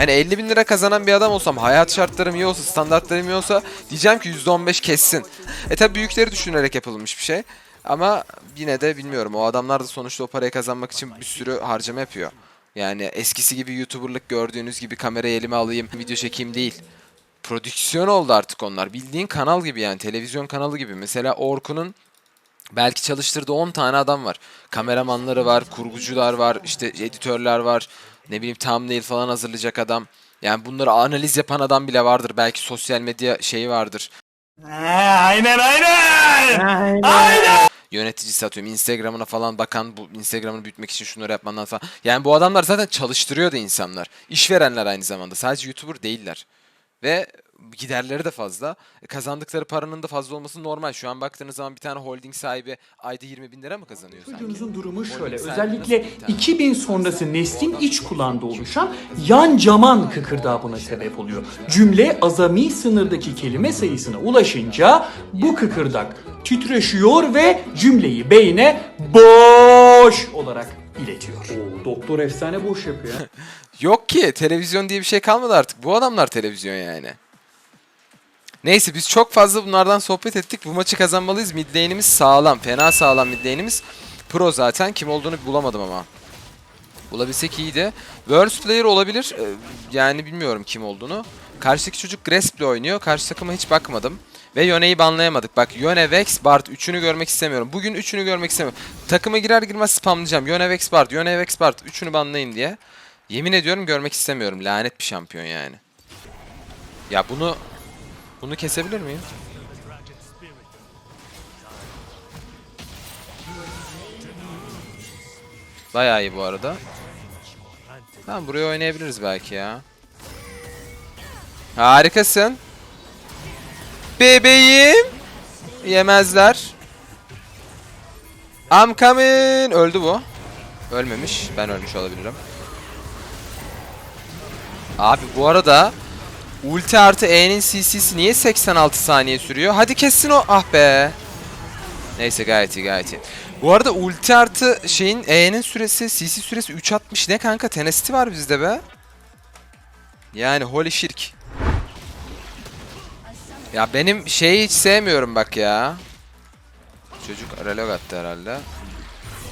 Hani 50 bin lira kazanan bir adam olsam, hayat şartlarım iyi olsa, standartlarım iyi olsa diyeceğim ki %15 kessin. E tabi büyükleri düşünerek yapılmış bir şey. Ama yine de bilmiyorum. O adamlar da sonuçta o parayı kazanmak için bir sürü harcama yapıyor. Yani eskisi gibi YouTuber'lık gördüğünüz gibi kamerayı elime alayım, video çekeyim değil. Prodüksiyon oldu artık onlar. Bildiğin kanal gibi yani televizyon kanalı gibi. Mesela Orkun'un belki çalıştırdığı 10 tane adam var. Kameramanları var, kurgucular var, işte editörler var. Ne bileyim thumbnail falan hazırlayacak adam. Yani bunları analiz yapan adam bile vardır. Belki sosyal medya şeyi vardır. aynen aynen. Yöneticisi atıyorum Instagram'ına falan bakan bu Instagram'ını büyütmek için şunları yapmandan falan. Yani bu adamlar zaten çalıştırıyor da insanlar. İşverenler aynı zamanda. Sadece YouTuber değiller. Ve giderleri de fazla. E, Kazandıkları paranın da fazla olması normal. Şu an baktığınız zaman bir tane holding sahibi ayda 20 bin lira mı kazanıyor sanki? Çocuğunuzun durumu şöyle. Holding Özellikle nasıl bir tane? 2000 sonrası neslin iç kulağında oluşan yan caman kıkırdağı buna sebep oluyor. Cümle azami sınırdaki kelime sayısına ulaşınca bu kıkırdak titreşiyor ve cümleyi beyne boş olarak iletiyor. Oo, doktor efsane boş yapıyor. Yok ki televizyon diye bir şey kalmadı artık. Bu adamlar televizyon yani. Neyse biz çok fazla bunlardan sohbet ettik. Bu maçı kazanmalıyız. Mid lane'imiz sağlam. Fena sağlam mid lane'imiz. Pro zaten. Kim olduğunu bulamadım ama. Bulabilsek iyiydi. Worst player olabilir. Ee, Yani bilmiyorum kim olduğunu. Karşıdaki çocuk Gresp'le oynuyor. Karşı takıma hiç bakmadım. Ve Yone'yi banlayamadık. Bak Yone, Vex, Bard. Üçünü görmek istemiyorum. Bugün üçünü görmek istemiyorum. Takıma girer girmez spamlayacağım. Yone, Vex, Bard. Yone, Vex, Bard. Üçünü banlayın diye. Yemin ediyorum görmek istemiyorum. Lanet bir şampiyon yani. Ya bunu... Bunu kesebilir miyim? Bayağı iyi bu arada. Tamam buraya oynayabiliriz belki ya. Harikasın. Bebeğim. Yemezler. I'm coming. Öldü bu. Ölmemiş. Ben ölmüş olabilirim. Abi bu arada ulti artı E'nin CC'si niye 86 saniye sürüyor? Hadi kessin o. Ah be. Neyse gayet iyi gayet iyi. Bu arada ulti artı şeyin E'nin süresi CC süresi 3.60 ne kanka? Tenacity var bizde be. Yani holy şirk. Ya benim şeyi hiç sevmiyorum bak ya. Çocuk relog attı herhalde.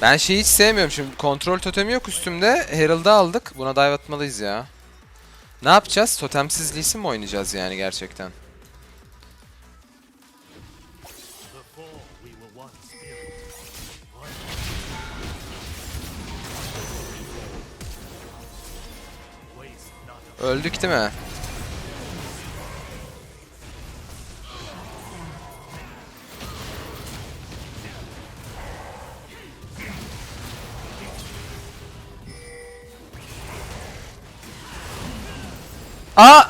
Ben şeyi hiç sevmiyorum şimdi. Kontrol totemi yok üstümde. Herald'ı aldık. Buna dive atmalıyız ya. Ne yapacağız? Totemsiz mi oynayacağız yani gerçekten? Öldük değil mi? Aa!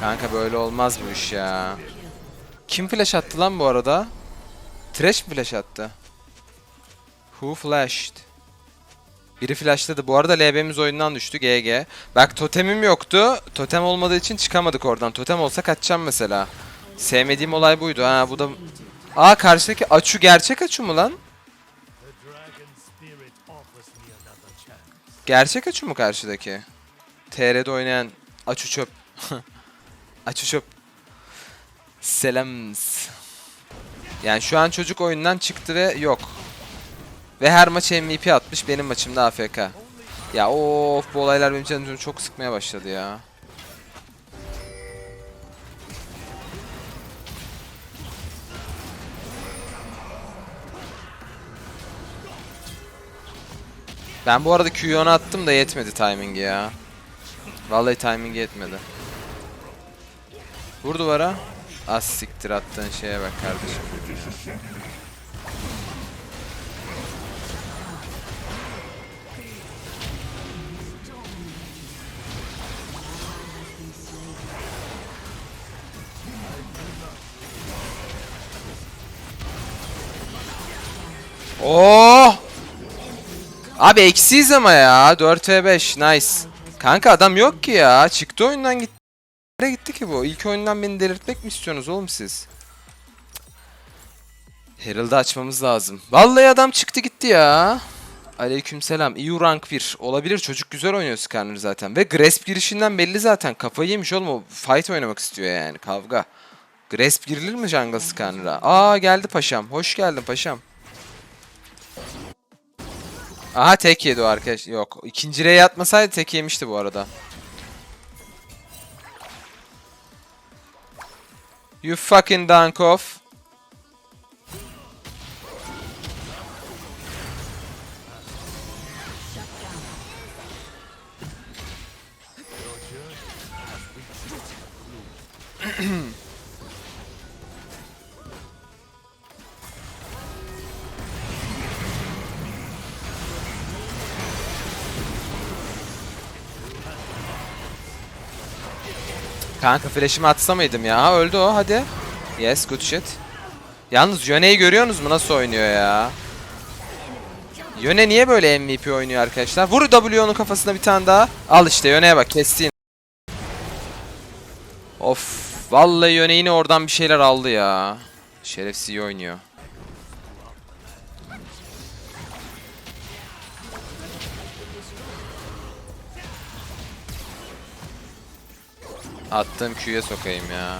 Kanka böyle olmaz bu iş ya. Kim flash attı lan bu arada? Trash mi flash attı? Who flashed? Biri flashladı. Bu arada LB'miz oyundan düştü. GG. Bak totemim yoktu. Totem olmadığı için çıkamadık oradan. Totem olsa kaçacağım mesela. Sevmediğim olay buydu. Ha bu da... Aa karşıdaki Açu gerçek Açu mu lan? Gerçek Açu mu karşıdaki? TR'de oynayan Açu çöp. Açu çöp. Selams. Yani şu an çocuk oyundan çıktı ve yok. Ve her maç MVP atmış benim maçımda AFK. Ya of bu olaylar benim canımı çok sıkmaya başladı ya. Ben bu arada Q'yu ona attım da yetmedi timingi ya. Vallahi timingi yetmedi. Vur duvara. Az siktir attığın şeye bak kardeşim. Oh! Abi eksiyiz ama ya. 4 v 5 nice. Kanka adam yok ki ya. Çıktı oyundan gitti. Nereye gitti ki bu? İlk oyundan beni delirtmek mi istiyorsunuz oğlum siz? Herald'ı açmamız lazım. Vallahi adam çıktı gitti ya. Aleykümselam. EU rank 1. Olabilir çocuk güzel oynuyor Skarner zaten. Ve Grasp girişinden belli zaten. Kafayı yemiş oğlum o. Fight oynamak istiyor yani. Kavga. Grasp girilir mi jungle Skarner'a? Aa geldi paşam. Hoş geldin paşam. Aha tek yedi o arkadaş. Yok. İkinci R'ye atmasaydı tek yemişti bu arada. You fucking dunk off. Kanka flash'imi atsa mıydım ya? Öldü o hadi. Yes good shit. Yalnız Yone'yi görüyorsunuz mu nasıl oynuyor ya? Yone niye böyle MVP oynuyor arkadaşlar? Vur W onun kafasına bir tane daha. Al işte Yone'ye bak kestiğin. Of. Vallahi Yone yine oradan bir şeyler aldı ya. Şerefsiz oynuyor. Attığım Q'ya sokayım ya.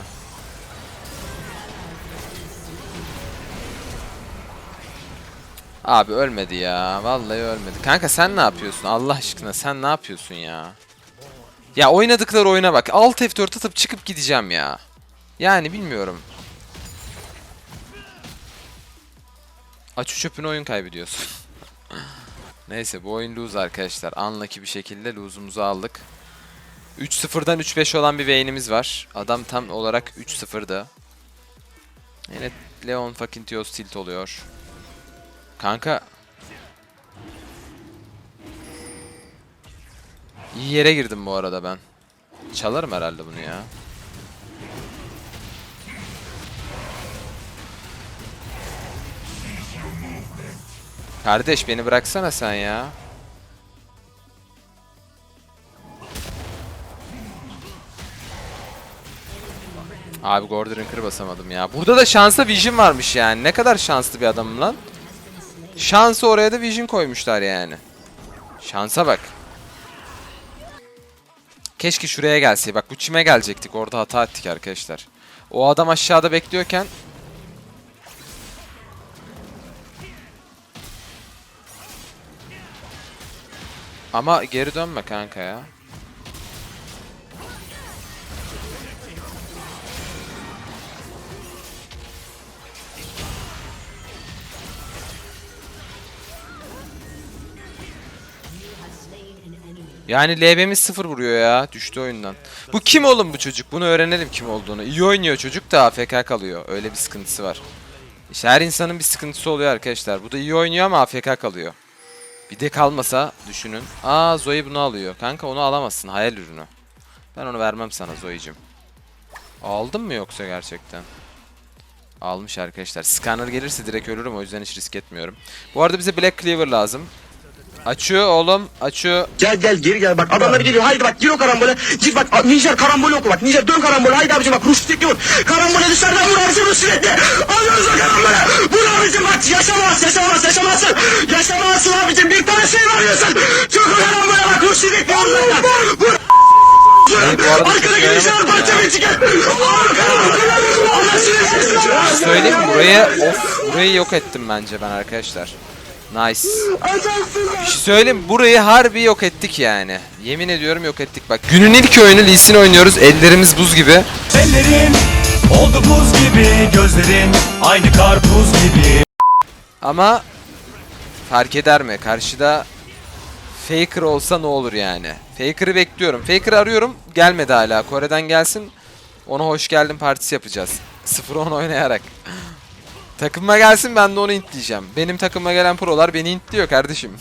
Abi ölmedi ya. Vallahi ölmedi. Kanka sen ne yapıyorsun? Allah aşkına sen ne yapıyorsun ya? Ya oynadıkları oyuna bak. Alt F4 atıp çıkıp gideceğim ya. Yani bilmiyorum. Aç çöpünü oyun kaybediyorsun. Neyse bu oyun lose arkadaşlar. Unlucky bir şekilde lose'umuzu aldık. 3-0'dan 3-5 olan bir Vayne'imiz var. Adam tam olarak 3-0'da. Yine Leon fucking Tios tilt oluyor. Kanka. İyi yere girdim bu arada ben. Çalarım herhalde bunu ya. Kardeş beni bıraksana sen ya. Abi Gordon Rinker basamadım ya. Burada da şansa Vision varmış yani. Ne kadar şanslı bir adamım lan. Şansı oraya da Vision koymuşlar yani. Şansa bak. Keşke şuraya gelse. Bak bu çime gelecektik. Orada hata ettik arkadaşlar. O adam aşağıda bekliyorken Ama geri dönme kanka ya. Yani LB'miz sıfır vuruyor ya. Düştü oyundan. Bu kim oğlum bu çocuk? Bunu öğrenelim kim olduğunu. İyi oynuyor çocuk da AFK kalıyor. Öyle bir sıkıntısı var. İşte her insanın bir sıkıntısı oluyor arkadaşlar. Bu da iyi oynuyor ama AFK kalıyor. Bir de kalmasa düşünün. Aa Zoe bunu alıyor. Kanka onu alamazsın. Hayal ürünü. Ben onu vermem sana Zoe'cim. Aldın mı yoksa gerçekten? Almış arkadaşlar. Scanner gelirse direkt ölürüm o yüzden hiç risk etmiyorum. Bu arada bize Black Cleaver lazım. Açıyor oğlum. Açıyor. Gel gel geri gel. Bak adamlar geliyor haydi bak gir o karambole. Gir bak Nijer karambole oku bak. Nijer dön karambole. Haydi abicim bak Rustik'i vur. Karambole dışarıdan vur abicim Rustik'i alıyoruz o karambole. Vur abicim bak yaşamaz yaşamaz yaşamazsın yaşamazsın abicim bir tane şey veriyorsun çok o karambole bak Rustik'i vur vur bu arada Arkada çok gelişler parça bir çıkar. Vur seni Söyleyeyim mi? Burayı, of, burayı yok ettim bence ben arkadaşlar. Nice. Bir şey söyleyeyim burayı harbi yok ettik yani. Yemin ediyorum yok ettik bak. Günün ilk oyunu Lee Sin oynuyoruz. Ellerimiz buz gibi. Ellerin oldu buz gibi Gözlerin aynı karpuz gibi Ama fark eder mi? Karşıda Faker olsa ne olur yani? Faker'ı bekliyorum. Faker'ı arıyorum. Gelmedi hala. Kore'den gelsin. Ona hoş geldin partisi yapacağız. 0-10 oynayarak. Takıma gelsin ben de onu intleyeceğim. Benim takıma gelen prolar beni intliyor kardeşim.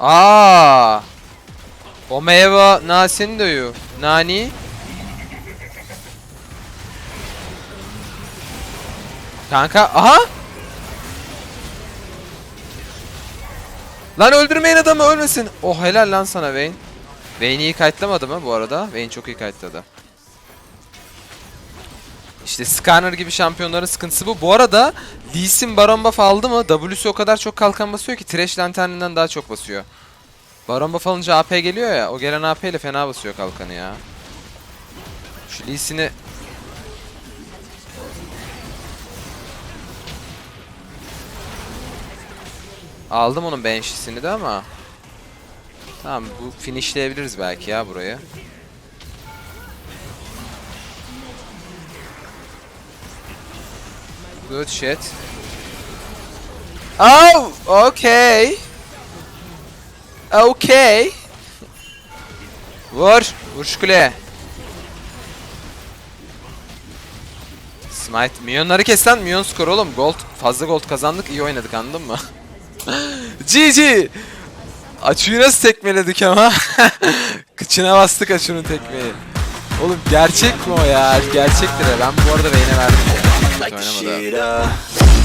Aa! Omeva Nasendo'yu. Nani? Kanka aha! Lan öldürmeyin adamı ölmesin. Oh helal lan sana Vayne. Vayne iyi kayıtlamadı mı bu arada? Vayne çok iyi kayıtladı. İşte Skarner gibi şampiyonların sıkıntısı bu. Bu arada Lee Sin Baron buff aldı mı W'si o kadar çok kalkan basıyor ki Thresh Lanterninden daha çok basıyor. Baron buff alınca AP geliyor ya o gelen AP ile fena basıyor kalkanı ya. Şu Lee Sin'i Aldım onun Banshee'sini de ama Tamam bu finishleyebiliriz belki ya burayı. Good shit. Oh, okay. Okay. Vur, vur şu kuleye. Smite, milyonları kes lan, milyon skor oğlum. Gold, fazla gold kazandık, iyi oynadık anladın mı? GG! Açıyı nasıl tekmeledik ama? Kıçına bastık Açı'nın tekmeyi. Oğlum gerçek mi o ya? Gerçektir ya. Ben bu arada beyne verdim. Ya. Kötü oynamadı.